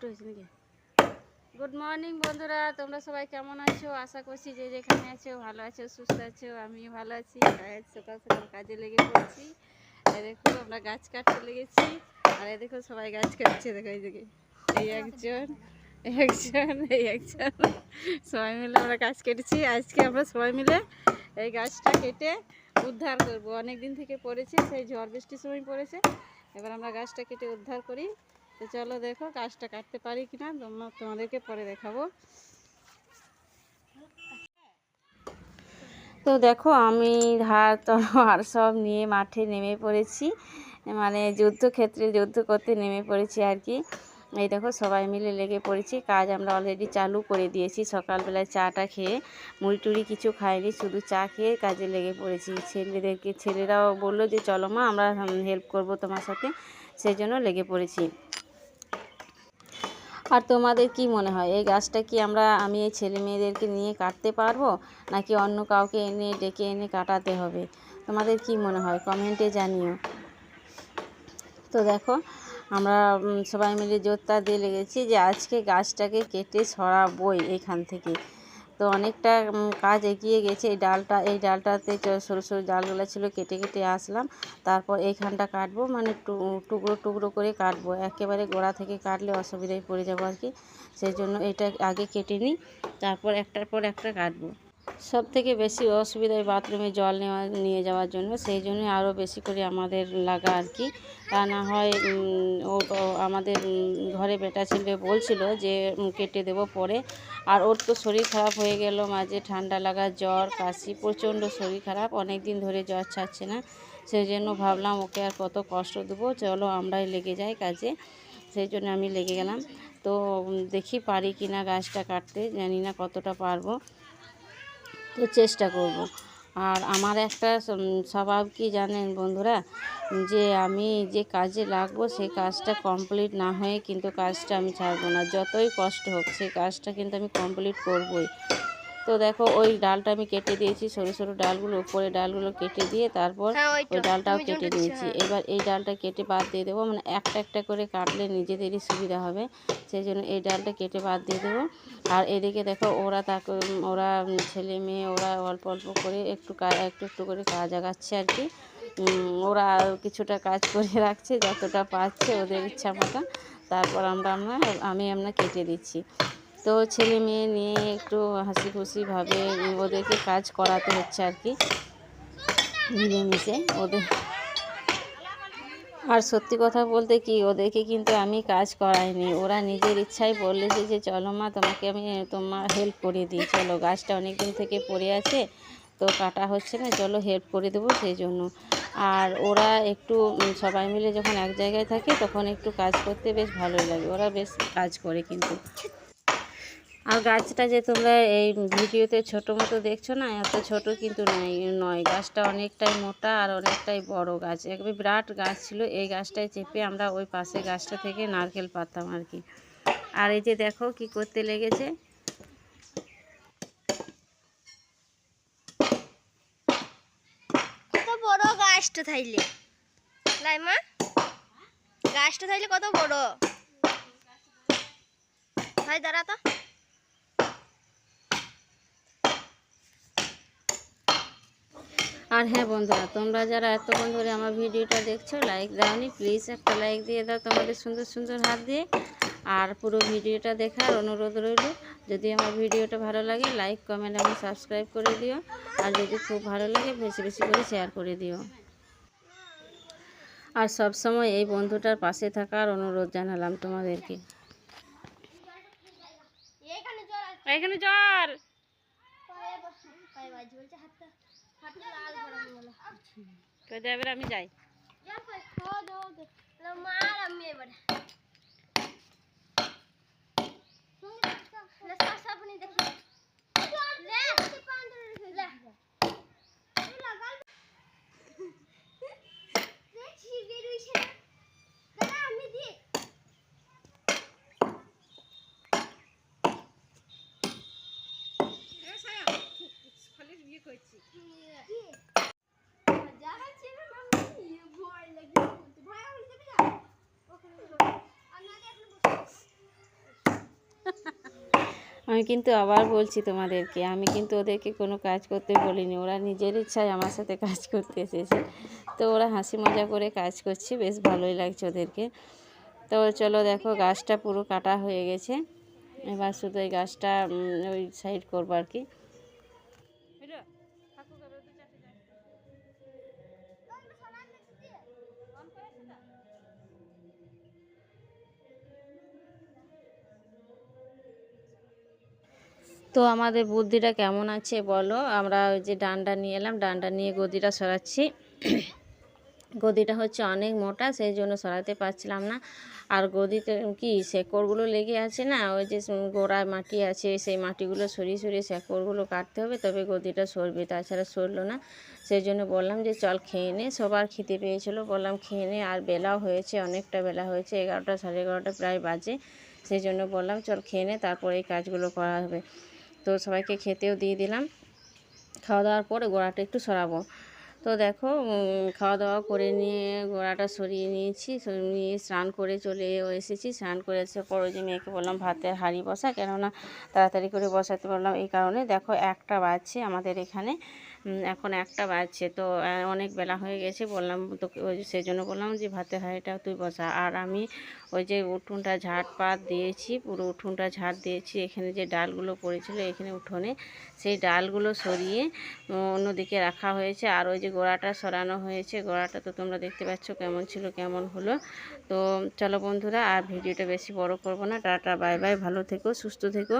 উল্টো হয়েছে নাকি? গুড মর্নিং বন্ধুরা, তোমরা সবাই কেমন আছো? আশা করছি যে যেখানে আছো, ভালো আছো, সুস্থ আছো, আমিও ভালো আছি। সকাল সকাল কাজে লেগে পড়েছি। দেখো, আমরা গাছ কাটতে লেগেছি। আর দেখো, সবাই গাছ কাটছে, দেখো এই দিকে এই একজন একজন, এই একজন। সবাই মিলে আমরা গাছ কেটেছি। আজকে আমরা সবাই মিলে এই গাছটা কেটে উদ্ধার করব। অনেক দিন থেকে পড়েছে, সেই ঝড় বৃষ্টির সময় পড়েছে। এবার আমরা গাছটা কেটে উদ্ধার করি। তো চলো দেখো গাছটা কাটতে পারি কিনা, তোমরা তোমাদেরকে পরে দেখাবো। তো দেখো আমি ধার তলোয়ার সব নিয়ে মাঠে নেমে পড়েছি। মানে যুদ্ধক্ষেত্রে যুদ্ধ করতে নেমে পড়েছি আর কি। এই দেখো সবাই মিলে লেগে পড়েছি, কাজ আমরা অলরেডি চালু করে দিয়েছি। সকালবেলায় চাটা খেয়ে, মুড়ি টুড়ি কিছু খাইনি, শুধু চা খেয়ে কাজে লেগে পড়েছি। ছেলেদেরকে, ছেলেরাও বলল যে, চলো মা, আমরা হেল্প করব তোমার সাথে। সেই জন্য লেগে পড়েছি। আর তোমাদের কি মনে হয়? এই গাছটা কি আমরা, আমি এই ছেলে মেয়েদেরকে নিয়ে কাটতে পারব? নাকি অন্য কাউকে এনে ডেকে এনে কাটাতে হবে? তোমাদের কি মনে হয়? কমেন্টে জানিও। তো দেখো, আমরা সবাই মিলে জোরটা দিয়ে লেগেছি যে আজকে গাছটাকে কেটে সরাবই এখান থেকে। তো অনেকটা কাজ এগিয়ে গেছে। এই ডালটা, এই ডালটাতে সরু সরু ডালগুলো ছিল, কেটে কেটে আসলাম। তারপর এইখানটা কাটবো মানে টুকরো টুকরো করে কাটবো। একেবারে গোড়া থেকে কাটলে অসুবিধায় পড়ে যাব আর কি। সেই জন্য এটা আগে কেটে নিই, তারপর একটার পর একটা কাটবো। সব থেকে বেশি অসুবিধা বাথরুমে জল নেওয়া, নিয়ে যাওয়ার জন্য। সেই জন্য আরও বেশি করে আমাদের লাগা আর কি। তা না হয় ও আমাদের ঘরে বেটা ছেলে বলছিল যে কেটে দেবো পরে। আর ওর তো শরীর খারাপ হয়ে গেল, মাঝে ঠান্ডা লাগা জ্বর, কাশি, প্রচণ্ড শরীর খারাপ। অনেক দিন ধরে জ্বর ছাড়ছে না। সেই জন্য ভাবলাম ওকে আর কত কষ্ট দেবো, চলো আমরাই লেগে যাই কাজে। সেই জন্য আমি লেগে গেলাম। তো দেখি পারি কি না গাছটা কাটতে, জানি না কতটা পারব। তো চেষ্টা করব। আর আমার একটা স্বভাব কি জানেন বন্ধুরা? যে আমি যে কাজে লাগবো সেই কাজটা কমপ্লিট না হয়ে কিন্তু কাজটা আমি ছাড়বো না। যতই কষ্ট হোক সেই কাজটা কিন্তু আমি কমপ্লিট করবই। তো দেখো ওই ডালটা আমি কেটে দিয়েছি। সরু সরু ডালগুলো উপরে ডালগুলো কেটে দিয়ে তারপর হ্যাঁ, ওই ডালটাও কেটে দিয়েছি। এবার এই ডালটা কেটে বাদ দিয়ে দেবো। মানে একটা একটা করে কাটলে নিজেদেরই সুবিধা হবে। সেই জন্য এই ডালটা কেটে বাদ দিয়ে দেবো। আর এদিকে দেখো ওরা তাকে ওরা ছেলে মেয়ে ওরা অল্প অল্প করে একটু কা- একটু একটু করে কাজ আগাচ্ছে আর কি। ওরা কিছুটা কাজ করে রাখছে যতটা পাচ্ছে ওদের ইচ্ছা মতো তারপর আমরা আমরা আমি আমরা কেটে দিচ্ছি। তো ছেলে মেয়ে নিয়ে একটু হাসি খুশিভাবে ওদেরকে কাজ করাতে হচ্ছে আর কি। মিলেমিশে ওদের আর সত্যি কথা বলতে কি, ওদেরকে কিন্তু আমি কাজ করাইনি। ওরা নিজের ইচ্ছায় বলেছে যে, চলো মা, তোমাকে আমি, তোমার হেল্প করে দিই। চলো, গাছটা অনেক দিন থেকে পড়ে আছে, তো কাটা হচ্ছে না, চলো হেল্প করে দেবো সেই জন্য আর ওরা একটু সবাই মিলে যখন এক জায়গায় থাকে, তখন একটু কাজ করতে বেশ ভালোই লাগে। ওরা বেশ কাজ করে কিন্তু। আর গাছটা যে তোমরা এই ভিডিওতে ছোট মতো দেখছ না, এত ছোট কিন্তু নয়। গাছটা অনেকটাই মোটা আর অনেকটাই বড় গাছ। একবার বিরাট গাছ ছিল, এই গাছটায় চেপে আমরা ওই পাশে গাছটা থেকে নারকেল পাতাম আর কি। আর এই যে দেখো কি করতে লেগেছে। বড় গাছটা থাইলে? লাই মা গাছটা থাইলে কত বড়? ভাই, দাঁড়া তো। আর হ্যাঁ বন্ধুরা তোমরা যারা এতক্ষণ ধরে আমার ভিডিওটা দেখছ লাইক দাওনি প্লিজ একটা লাইক দিয়ে দাও তোমাদের সুন্দর সুন্দর হাত দিয়ে। আর পুরো ভিডিওটা দেখার অনুরোধ রইল যদি আমার ভিডিওটা ভালো লাগে লাইক কমেন্ট এবং সাবস্ক্রাইব করে দিও। আর যদি খুব ভালো লাগে বেশি বেশি করে শেয়ার করে দিও। আর সব সময় এই বন্ধুটার পাশে থাকার অনুরোধ জানালাম তোমাদেরকে। এখানে জল কই দেবে আমি যাই জল কই খো দো লো মার আমি এবারে লে সব সব নি দেখি লে লে দেখছি বেরুইছে দাঁড়া আমি দিই যারা ছিল না ভয় লাগে ভয় আমি কিন্তু আবার বলছি তোমাদেরকে, আমি কিন্তু ওদেরকে কোনো কাজ করতে বলিনি। ওরা নিজের ইচ্ছায় আমার সাথে কাজ করতে এসেছে। তো ওরা হাসি মজা করে কাজ করছে, বেশ ভালোই লাগছে ওদেরকে। তো চলো দেখো, গাছটা পুরো কাটা হয়ে গেছে। এবার শুধু এই গাছটা ওই সাইড করব আর কি। তো আমাদের বুদ্ধিটা কেমন আছে বলো? আমরা ওই যে ডান্ডা নিয়ে এলাম ডান্ডা নিয়ে গদিটা সরাচ্ছি। গদিটা হচ্ছে অনেক মোটা, সেই জন্য সরাতে পারছিলাম না। আর গদিতে কি শেকড়গুলো লেগে আছে না? ওই যে গোড়ায় মাটি আছে, সেই মাটিগুলো সরিয়ে সরিয়ে শেকড়গুলো কাটতে হবে, তবে গদিটা সরবে, তাছাড়া সরলো না। সেই জন্য বললাম যে, চল খেয়ে নে। সবার খেতে পেয়েছিলো, বললাম খেয়ে নে। আর বেলাও হয়েছে, অনেকটা বেলা হয়েছে, এগারোটা সাড়ে এগারোটা প্রায় বাজে। সেই জন্য বললাম, চল খেয়ে নে, তারপরে এই কাজগুলো করা হবে। তো সবাইকে খেতেও দিয়ে দিলাম। খাওয়া দাওয়ার পরে গোড়াটা একটু সরাবো। তো দেখো খাওয়া দাওয়া করে নিয়ে গোড়াটা সরিয়ে নিয়েছি। নিয়ে স্নান করে চলে এসেছি। স্নান করে এসে পর যে মেয়েকে বললাম, ভাতের হাঁড়ি বসা। কেননা তাড়াতাড়ি করে বসাতে বললাম। এই কারণে দেখো একটা বাজছে আমাদের এখানে। এখন একটা বাজছে। তো অনেক বেলা হয়ে গেছে, বললাম তোকে, ওই সেই জন্য বললাম যে ভাতের হাঁড়িটা তুই বসা। আর আমি ওই যে উঠোনটা ঝাড় পাত দিয়েছি, পুরো উঠোনটা ঝাড় দিয়েছি। এখানে যে ডালগুলো পড়েছিল, এখানে উঠোনে সেই ডালগুলো সরিয়ে অন্যদিকে রাখা হয়েছে। আর ওই যে গোড়াটা সরানো হয়েছে, গোড়াটা তো তোমরা দেখতে পাচ্ছ কেমন ছিল, কেমন হলো। তো, চলো বন্ধুরা, আর ভিডিওটা বেশি বড় করব না। টাটা, বাই বাই, ভালো থেকো, সুস্থ থেকো।